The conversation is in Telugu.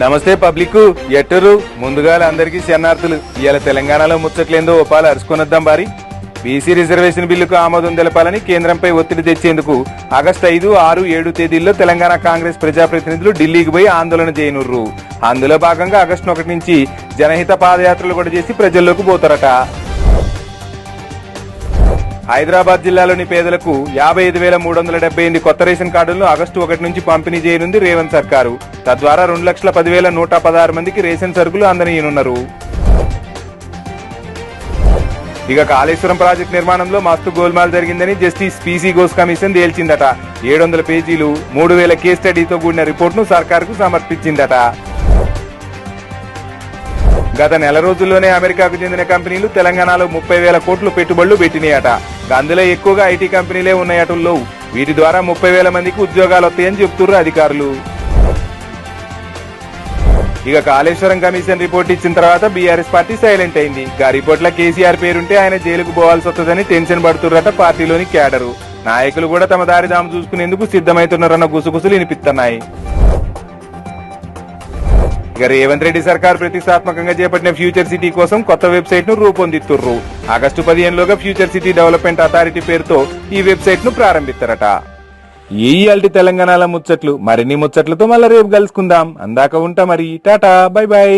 నమస్తే పబ్లిక్ ఎట్టరు. ముందుగా అందరికీ శరణార్థులు. ఇవాళ తెలంగాణలో ముచ్చట్లేందో ఒపాలు అరుచుకొనొద్దాం బారి. బీసీ రిజర్వేషన్ బిల్లుకు ఆమోదం తెలపాలని కేంద్రంపై ఒత్తిడి తెచ్చేందుకు ఆగస్టు ఐదు ఆరు ఏడు తేదీల్లో తెలంగాణ కాంగ్రెస్ ప్రజాప్రతినిధులు ఢిల్లీకి పోయి ఆందోళన చేయనుర్రు. అందులో భాగంగా ఆగస్టు ఒకటి నుంచి జనహిత పాదయాత్రలు కూడా చేసి ప్రజల్లోకి పోతారట. హైదరాబాద్ జిల్లాలోని పేదలకు యాభై ఐదు వేల మూడు వందల డెబ్బై ఎనిమిది కొత్త రేషన్ కార్డులను ఆగస్టు ఒకటి నుంచి పంపిణీ చేయనుంది రేవంత్ సర్కారు. తద్వారా రెండు లక్షల పదివేల నూట పదహారు మందికి రేషన్ సరుకులు అందనీయనున్నారు. ఇక కాళేశ్వరం ప్రాజెక్టు నిర్మాణంలో మస్తు గోల్మాల్ జరిగిందని జస్టిస్ పీసీ ఘోష్ కమిషన్ తేల్చిందట. ఏడు వందల పేజీలు మూడు వేల కేస్ స్టడీతో కూడిన రిపోర్టును సర్కారుకు సమర్పించిందట. గత నెల రోజుల్లోనే అమెరికాకు చెందిన కంపెనీలు తెలంగాణలో ముప్పై వేల కోట్లు పెట్టుబడులు పెట్టినాయట. అందులో ఎక్కువగా ఐటీ కంపెనీలే ఉన్నాయటల్లో వీటి ద్వారా ముప్పై వేల మందికి ఉద్యోగాలు వస్తాయని చెబుతున్నారు అధికారులు. ఇక కాళేశ్వరం కమిషన్ రిపోర్ట్ ఇచ్చిన తర్వాత బీఆర్ఎస్ పార్టీ సైలెంట్ అయింది. ఆ రిపోర్ట్లో కేసీఆర్ పేరుంటే ఆయన జైలుకు పోవాల్సి వస్తుందని టెన్షన్ పడుతుర్రట పార్టీలోని క్యాడరు. నాయకులు కూడా తమ దారి చూసుకునేందుకు సిద్ధమవుతున్నారన్న గుసగుసలు వినిపిస్తున్నాయి ఇక రేవంత్ రెడ్డి సర్కార్ ప్రతిష్టాత్మకంగా చేపట్టిన ఫ్యూచర్ సిటీ కోసం కొత్త వెబ్సైట్ను రూపొందిస్తుర్రు ఆగస్టు పదిహేనులోగా ఫ్యూచర్ సిటీ డెవలప్మెంట్ అథారిటీ పేరుతో ఈ వెబ్సైట్ను ప్రారంభిస్తారట. ఈ అల్టి తెలంగాణల ముచ్చట్లు మరిన్ని ముచ్చట్లతో మళ్ళీ రేపు కలుసుకుందాం. అందాక ఉంటా మరి. Tata bye bye.